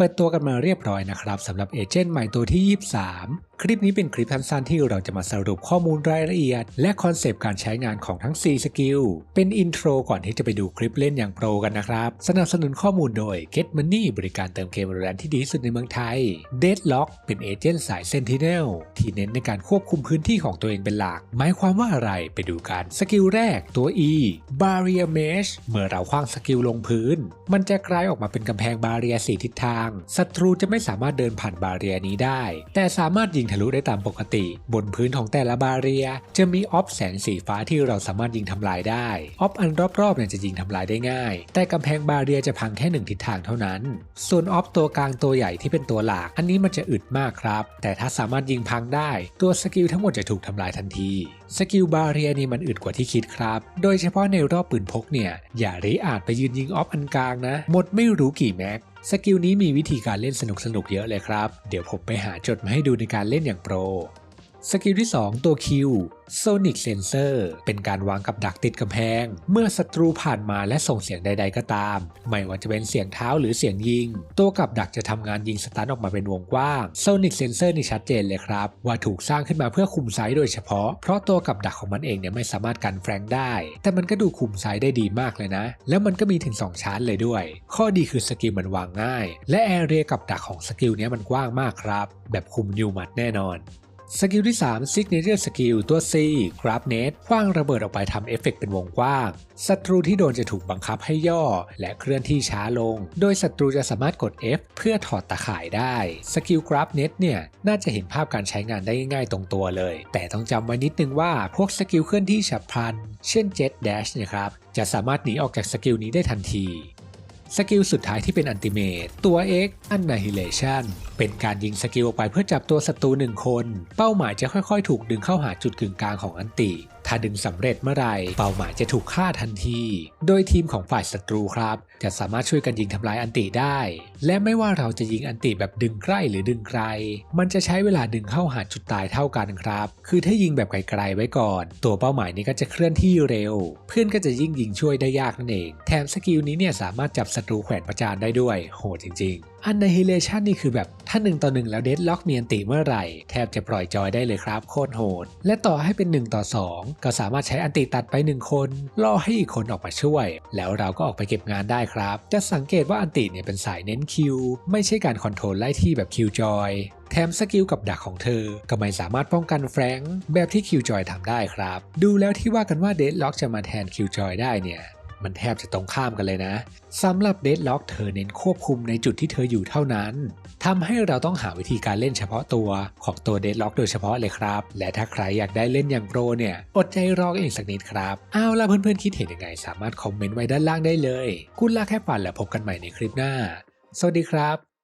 เปิดตัวกันมาเรียบร้อยนะครับสำหรับเอเจนต์ใหม่ตัวที่ 23 คลิปนี้เป็นคลิปสั้นๆที่เราจะมาสรุปข้อมูลรายละเอียด และคอนเซปต์การใช้งานของทั้ง 4 สกิล เป็นอินโทรก่อนที่จะไปดูคลิปเล่นอย่างโปรกันนะครับ สนับสนุนข้อมูลโดย Get Money บริการเติมเกมแรนที่ดีที่สุดในเมืองไทย Deadlock เป็นเอเจนต์สาย Sentinel ที่เน้นในการควบคุมพื้นที่ของตัวเองเป็นหลัก หมายความว่าอะไรไปดูกันสกิลแรกตัว E Barrier Mesh เมื่อเราคว้างสกิลลงพื้น มันจะกลายออกมาเป็นกำแพงบาเรียสีทิศทาง ศัตรูจะไม่สามารถเดินผ่านบาเรียนี้ได้ แต่สามารถยิงทะลุได้ตามปกติ บนพื้นของแต่ละบาเรีย จะมีออฟแสงสีฟ้าที่เราสามารถยิงทำลายได้ ออฟอันรอบๆเนี่ยจะยิงทำลายได้ง่าย แต่กำแพงบาเรียจะพังแค่หนึ่งทิศทางเท่านั้น ส่วนออฟตัวกลางตัวใหญ่ที่เป็นตัวหลัก อันนี้มันจะอึดมากครับ แต่ถ้าสามารถยิงพังได้ ตัวสกิลทั้งหมดจะถูกทำลายทันที สกิลบาเรียนี่มันอึดกว่าที่คิดครับ โดยเฉพาะในรอบปืนพกเนี่ย อย่าริอาจไปยืนยิงออฟอันกลางนะ หมดไม่รู้กี่แม็กสกิลนี้มีวิธีการเล่นสนุกๆเยอะเลยครับ เดี๋ยวผมไปหาจดมาให้ดูในการเล่นอย่างโปร สกิลที่ 2 ตัว Q Sonic Sensor เป็นการวางกับดักติดกำแพง เมื่อศัตรูผ่านมาและส่งเสียงใด ๆ ก็ตาม ไม่ว่าจะเป็นเสียงเท้าหรือเสียงยิง ตัวกับดักจะทำงานยิงสตันออกมาเป็นวงกว้าง Sonic Sensor นี่ชัดเจนเลยครับ ว่าถูกสร้างขึ้นมาเพื่อคุมไซด์โดยเฉพาะ เพราะตัวกับดักของมันเองเนี่ยไม่สามารถกันแฟรงได้ แต่มันก็ดูคุมไซด์ได้ดีมากเลยนะ แล้วมันก็มีถึง 2 ชั้นเลยด้วย ข้อดีคือสกิลมันวางง่าย และแอเรียกับดักของสกิลนี้มันกว้างมากครับ แบบคุมนิวมัดแน่นอน สกิลที่3 Signature Skill ตัว C Grab Net คว้างระเบิดออกไปทำเอฟเฟกต์เป็นวงกว้าง ศัตรูที่โดนจะถูกบังคับให้ย่อ และเคลื่อนที่ช้าลง โดยศัตรูจะสามารถกด F เพื่อถอดตะข่ายได้ สกิล Grab Net เนี่ย น่าจะเห็นภาพการใช้งานได้ง่ายๆตรงตัวเลย แต่ต้องจำไว้นิดนึงว่าพวกสกิลเคลื่อนที่ฉับพลัน เช่น Jet Dash เนะครับจะสามารถหนีออกจากสกิลนี้ได้ทันทีสกิลสุดท้ายที่เป็นอันติเมตตัว X Annihilation เป็นการยิงสกิลออกไปเพื่อจับตัวศัตรูหนึ่งคน เป้าหมายจะค่อยๆ ถูกดึงเข้าหาจุดกึ่งกลางของอันติ ถ้าดึงสำเร็จเมื่อไหร่เป้าหมายจะถูกฆ่าทันที โดยทีมของฝ่ายศัตรูครับ จะสามารถช่วยกันยิงทำลายอันติได้ และไม่ว่าเราจะยิงอันติแบบดึงใกล้หรือดึงไกล มันจะใช้เวลาดึงเข้าหาจุดตายเท่ากันครับ คือถ้ายิงแบบไกลๆไว้ก่อน ตัวเป้าหมายนี้ก็จะเคลื่อนที่เร็ว เพื่อนก็จะยิ่งยิงช่วยได้ยากนั่นเอง แถมสกิลนี้เนี่ยสามารถจับศัตรูแขวนประจานได้ด้วย โหดจริง ๆอัน i น i l a t i o n นี่คือแบบถ้าหนึ่งต่อหนึ่งแล้วเดดล็อกมีอันติเมื่อไหร่ แทบจะปล่อยจอยได้เลยครับโคตรโหด และต่อให้เป็น 1 ต่อ 2 ก็สามารถใช้อันติตัดไป 1 คนล่อให้อีกคนออกมาช่วย แล้วเราก็ออกไปเก็บงานได้ครับ จะสังเกตว่าอันติเนี่ยเป็นสายเน้นคิวไม่ใช่การคอนโทรลไล่ที่แบบคิวจอยแถมสกิลกับดักของเธอ ก็ไม่สามารถป้องกันแฟรงค์แบบที่คิวจอยทำได้ครับ ดูแล้วที่ว่ากันว่าเดดล็อกจะมาแทนคิวจอยได้เนี่ย มันแทบจะตรงข้ามกันเลยนะสำหรับเดดล็อกเธอเน้นควบคุมในจุดที่เธออยู่เท่านั้นทำให้เราต้องหาวิธีการเล่นเฉพาะตัวของตัวเดดล็อกโดยเฉพาะเลยครับ และถ้าใครอยากได้เล่นอย่างโปรเนี่ย อดใจรอกันอีกสักนิดครับ เอาล่ะเพื่อนๆคิดเห็นยังไง สามารถคอมเมนต์ไว้ด้านล่างได้เลย คุณลาแค่ฝันและพบกันใหม่ในคลิปหน้า สวัสดีครับ